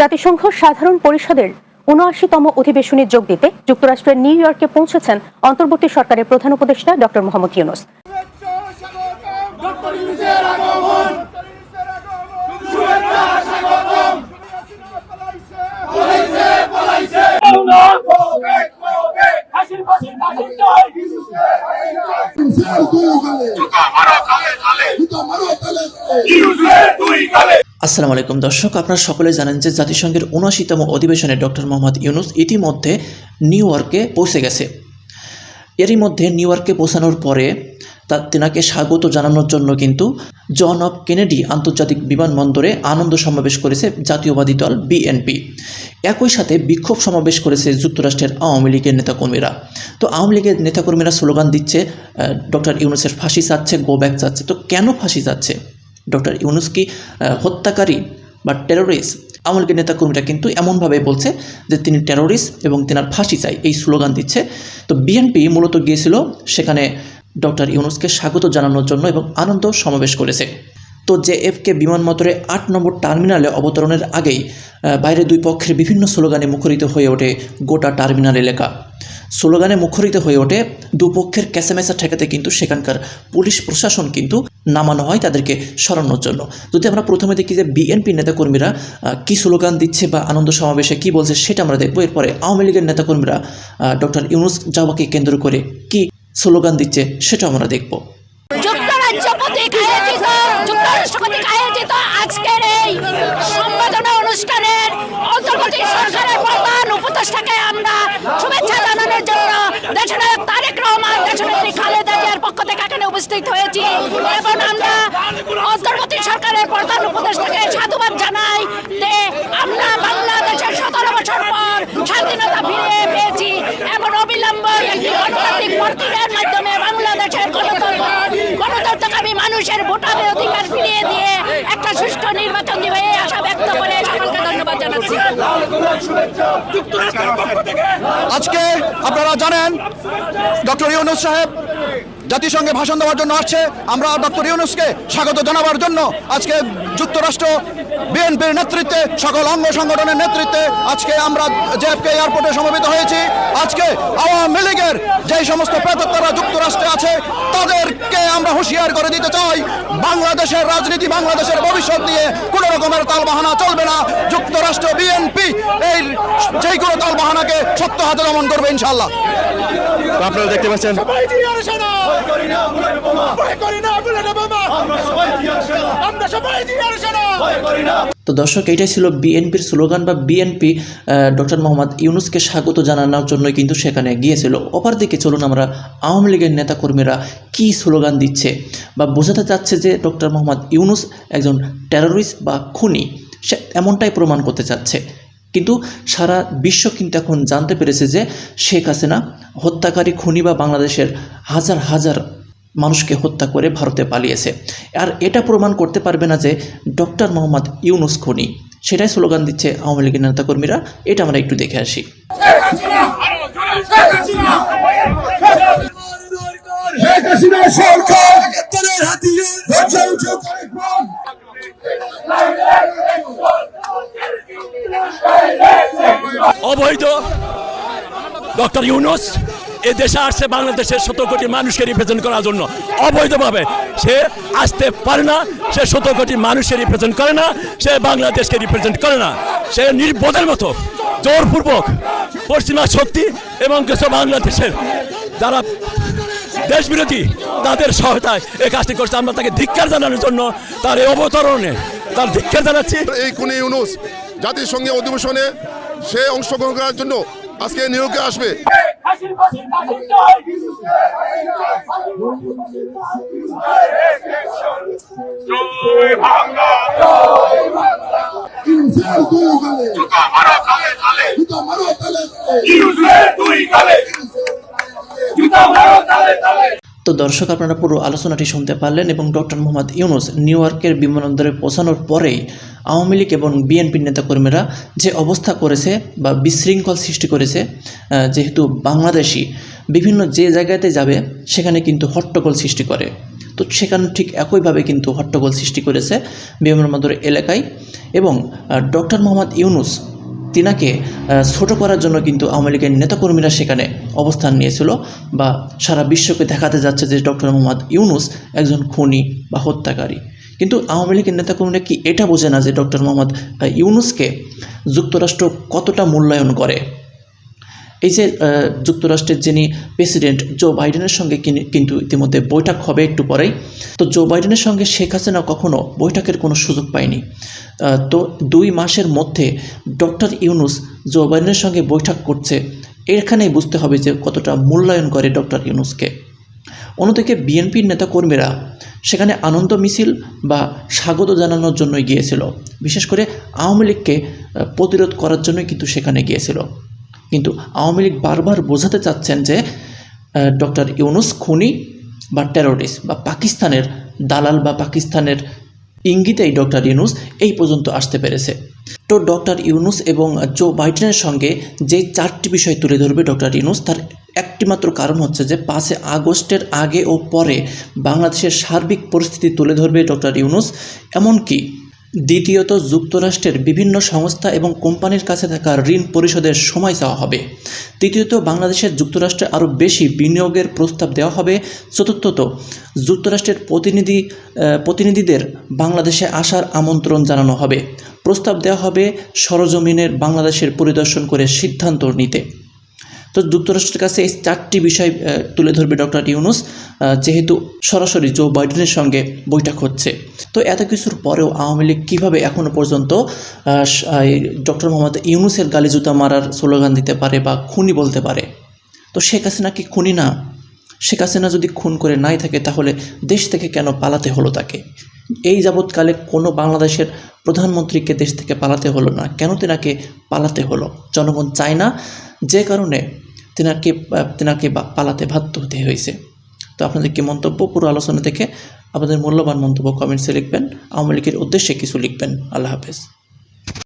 জাতিসংঘ সাধারণ পরিষদের উনআশিতম অধিবেশনে যোগ দিতে যুক্তরাষ্ট্রের নিউ ইয়র্কে পৌঁছেছেন অন্তর্বর্তী সরকারের প্রধান উপদেষ্টা ড মোহাম্মদ ইউনুস। গালে আসসালামু আলাইকুম দর্শক, আপনারা সকলে জানেন যে জাতিসংঘের উনআশিতম অধিবেশনে ডক্টর মোহাম্মদ ইউনুস ইতিমধ্যে নিউ ইয়র্কে পৌঁছে গেছে। এরই মধ্যে নিউ ইয়র্কে পৌঁছানোর পরে তা তেনাকে স্বাগত জানানোর জন্য কিন্তু জন অফ কেনেডি আন্তর্জাতিক বিমানবন্দরে আনন্দ সমাবেশ করেছে জাতীয়বাদী দল বিএনপি। একই সাথে বিক্ষোভ সমাবেশ করেছে যুক্তরাষ্ট্রের আওয়ামী লীগের নেতাকর্মীরা। তো আওয়ামী লীগের নেতাকর্মীরা স্লোগান দিচ্ছে ডক্টর ইউনুসের ফাঁসি চাচ্ছে, গো ব্যাক চাচ্ছে। তো কেন ফাঁসি চাচ্ছে? ডক্টর ইউনুসকি হত্যাকারী বা টেরোরিস্ট আওয়ামী নেতাকর্মীরা কিন্তু এমনভাবে বলছে যে তিনি টেরোরিস্ট এবং তেনার ফাঁসি চাই এই স্লোগান দিচ্ছে। তো বিএনপি মূলত গিয়েছিল সেখানে ডক্টর ইউনুসকে স্বাগত জানানোর জন্য এবং আনন্দ সমাবেশ করেছে। তো জে এফকে বিমানবন্দরে আট নম্বর টার্মিনালে অবতরণের আগেই বাইরে দুই পক্ষের বিভিন্ন স্লোগানে মুখরিত হয়ে ওঠে গোটা টার্মিনাল এলাকা স্লোগানে মুখরিত হয়ে ওঠে দুপক্ষের ক্যাসামেসা ঠেকাতে কিন্তু সেখানকার পুলিশ প্রশাসন কিন্তু নামানো হয় তাদেরকে সরানোর জন্য। যদি আমরা প্রথমে দেখি যে বিএনপি নেতাকর্মীরা কী স্লোগান দিচ্ছে বা আনন্দ সমাবেশে কী বলছে সেটা আমরা দেখব। এরপরে আওয়ামী লীগের নেতাকর্মীরা ডক্টর ইউনুস যাওয়াকে কেন্দ্র করে কী স্লোগান দিচ্ছে সেটা আমরা দেখব। আয়োজিত যুক্তরাষ্ট্র কর্তৃক আয়োজিত আজকের এই সম্বোধনা অনুষ্ঠানের অন্তর্বর্তী সরকারের প্রধান উপদেষ্টাকে আমরা শুভেচ্ছা জানানোর জন্য দেশনায়ক তারেক রহমান, দেশনেত্রী খালেদা জিয়ার পক্ষ থেকে এখানে উপস্থিত হয়েছি এবং আমরা অন্তর্বর্তী সরকারের প্রধান উপদেষ্টাকে সাধুবাদ জানাই যে আমরা বাংলাদেশের সতেরো বছর পর স্বাধীনতা ফিরে পেয়েছি এবং অবিলম্বে একটি গণতান্ত্রিক প্রক্রিয়ার মাধ্যমে মানুষের ভোটারের অধিকার ফিরিয়ে দিয়ে একটা সুষ্ঠু নির্বাচন দিবে এই আশা ব্যক্ত করে সকলকে ধন্যবাদ জানাচ্ছি। আজকে আপনারা জানেন, ডক্টর ইউনুস সাহেব জাতিসংঘে ভাষণ দেওয়ার জন্য আসছে। আমরা ডক্টর ইউনুসকে স্বাগত জানাবার জন্য আজকে যুক্তরাষ্ট্র বিএনপির নেতৃত্বে সকল অঙ্গ সংগঠনের নেতৃত্বে আজকে আমরা জেএফকে এয়ারপোর্টে সমবেত হয়েছি। আজকে আওয়ামী লীগের যে সমস্ত প্রেতাত্মারা যুক্তরাষ্ট্রে আছে তাদেরকে আমরা হুঁশিয়ার করে দিতে চাই বাংলাদেশের রাজনীতি বাংলাদেশের ভবিষ্যৎ নিয়ে কোনো রকমের তালবাহানা চলবে না। যুক্তরাষ্ট্র বিএনপি এই যেই কোনো তালবাহানাকে সত্য হাতে দমন করবে ইনশাল্লাহ আপনারা দেখতে পাচ্ছেন আমরা সবাই তো দর্শক এটাই ছিল বিএনপির স্লোগান বা বিএনপি ডক্টর মোহাম্মদ ইউনুসকে স্বাগত জানানোর জন্য কিন্তু সেখানে গিয়েছিল। অপরদিকে চলুন আমরা আওয়ামী লীগের নেতাকর্মীরা কী স্লোগান দিচ্ছে বা বোঝাতে চাচ্ছে যে ডক্টর মোহাম্মদ ইউনুস একজন টেরোরিস্ট বা খুনি, সে এমনটাই প্রমাণ করতে চাচ্ছে। কিন্তু সারা বিশ্ব কিন্তু এখন জানতে পেরেছে যে শেখ হাসিনা হত্যাকারী, খুনি বা বাংলাদেশের হাজার হাজার মানুষকে হত্যা করে ভারতে পালিয়েছে। আর এটা প্রমাণ করতে পারবে না যে ডক্টর মোহাম্মদ ইউনুস খনি, সেটাই স্লোগান দিচ্ছে আওয়ামী লীগের নেতাকর্মীরা। এটা আমরা একটু দেখে আসি। অবৈধ ডক্টর ইউনুস এ দেশে আসছে বাংলাদেশের শত কোটি মানুষকে রিপ্রেজেন্ট করার জন্য। অবৈধভাবে সে আসতে পারে না, সে শত কোটি মানুষকে রিপ্রেজেন্ট করে না, সে বাংলাদেশকে রিপ্রেজেন্ট করে না। সে নির্বোধের মতো, জোরপূর্বক, পশ্চিমা শক্তি এবং কিছু বাংলাদেশের যারা দেশ বিরোধী তাদের সহায়তায় এই কাজটি করছে। আমরা তাকে ধিক্ষার জানানোর জন্য তার এই অবতরণে, তার ধিক্ষার জানাচ্ছি। এই খুনি ইউনুস জাতিসংঘে অধিবেশনে সে অংশগ্রহণ করার জন্য আজকে নিয়োগে আসবে। জুতা মারো তালে তালে তো দর্শক, আপনারা পুরো আলোচনাটি শুনতে পারলেন এবং ডক্টর মোহাম্মদ ইউনুস নিউ ইয়র্কের বিমানবন্দরে পৌঁছানোর পরেই আওয়ামী লীগ এবং বিএনপি নেতাকর্মীরা যে অবস্থা করেছে বা বিশৃঙ্খল সৃষ্টি করেছে যেহেতু বাংলাদেশি বিভিন্ন যে জায়গাতে যাবে, সেখানে কিন্তু হট্টগোল সৃষ্টি করে। তো সেখানে ঠিক একইভাবে কিন্তু হট্টগোল সৃষ্টি করেছে বিমানবন্দর এলাকায় এবং ডক্টর মোহাম্মদ ইউনুস তিনাকে ছোটো করার জন্য কিন্তু আওয়ামী লীগের নেতাকর্মীরা সেখানে অবস্থান নিয়েছিল বা সারা বিশ্বকে দেখাতে যাচ্ছে যে ডক্টর মোহাম্মদ ইউনুস একজন খুনি বা হত্যাকারী। কিন্তু আওয়ামী লীগের নেতাকর্মীরা কি এটা বোঝে না যে ডক্টর মোহাম্মদ ইউনুসকে যুক্তরাষ্ট্র কতটা মূল্যায়ন করে? এই যে যুক্তরাষ্ট্রের যিনি প্রেসিডেন্ট জো বাইডেনের সঙ্গে কিনি- কিন্তু ইতিমধ্যে বৈঠক হবে একটু পরেই। তো জো বাইডেনের সঙ্গে শেখ হাসিনা কখনো বৈঠকের কোনো সুযোগ পায়নি। তো দুই মাসের মধ্যে ডক্টর ইউনুস জো বাইডেনের সঙ্গে বৈঠক করছে। এখানেই বুঝতে হবে যে কতটা মূল্যায়ন করে ডক্টর ইউনুসকে। অন্যদিকে বিএনপির নেতাকর্মীরা সেখানে আনন্দ মিছিল বা স্বাগত জানানোর জন্যই গিয়েছিল। বিশেষ করে আওয়ামী লীগকে প্রতিরোধ করার জন্যই কিন্তু সেখানে গিয়েছিল। কিন্তু আওয়ামী লীগ বারবার বোঝাতে চাচ্ছেন যে ডক্টর ইউনুস খুনি বা টেরোরিস্ট বা পাকিস্তানের দালাল বা পাকিস্তানের ইঙ্গিতেই ডক্টর ইউনুস এই পর্যন্ত আসতে পেরেছে। তো ডক্টর ইউনুস এবং জো বাইডেনের সঙ্গে যে চারটি বিষয় তুলে ধরবে ডক্টর ইউনুস, তার একটি মাত্র কারণ হচ্ছে যে পাঁচে আগস্টের আগে ও পরে বাংলাদেশের সার্বিক পরিস্থিতি তুলে ধরবে ডক্টর ইউনুস, এমনকি দ্বিতীয়ত, যুক্তরাষ্ট্রের বিভিন্ন সংস্থা এবং কোম্পানির কাছে থাকা ঋণ পরিশোধের সময় চাওয়া হবে। তৃতীয়ত বাংলাদেশের যুক্তরাষ্ট্রে আরও বেশি বিনিয়োগের প্রস্তাব দেওয়া হবে। চতুর্থত, যুক্তরাষ্ট্রের প্রতিনিধি প্রতিনিধিদের বাংলাদেশে আসার আমন্ত্রণ জানানো হবে। প্রস্তাব দেওয়া হবে সরজমিনের বাংলাদেশের পরিদর্শন করে সিদ্ধান্ত নিতে। তো যুক্তরাষ্ট্রের কাছে এই চারটি বিষয় তুলে ধরবে ডক্টর ইউনুস যেহেতু সরাসরি জো বাইডেনের সঙ্গে বৈঠক হচ্ছে। তো এত কিছুর পরেও আওয়ামী লীগ কীভাবে এখনও পর্যন্ত ডক্টর মোহাম্মদ ইউনুসের গালিজুতা মারার স্লোগান দিতে পারে বা খুনি বলতে পারে? তো শেখ হাসিনা কি খুনি না? শেখ হাসিনা যদি খুন করে নাই থাকে, তাহলে দেশ থেকে কেন পালাতে হলো তাকে? এই যাবৎকালে কোনো বাংলাদেশের প্রধানমন্ত্রীকে দেশ থেকে পালাতে হলো না। কেন তেনাকে পালাতে হলো? জনগণ চায় না যে কারণে তেনাকে তেনাকে পালাতে বাধ্য হতে হয়েছে। তো আপনাদের কি মন্তব্য? পুরো আলোচনা থেকে আপনাদের মূল্যবান মন্তব্য কমেন্টসে লিখবেন। আওয়ামী লীগের উদ্দেশ্যে কিছু লিখবেন। আল্লাহ হাফেজ।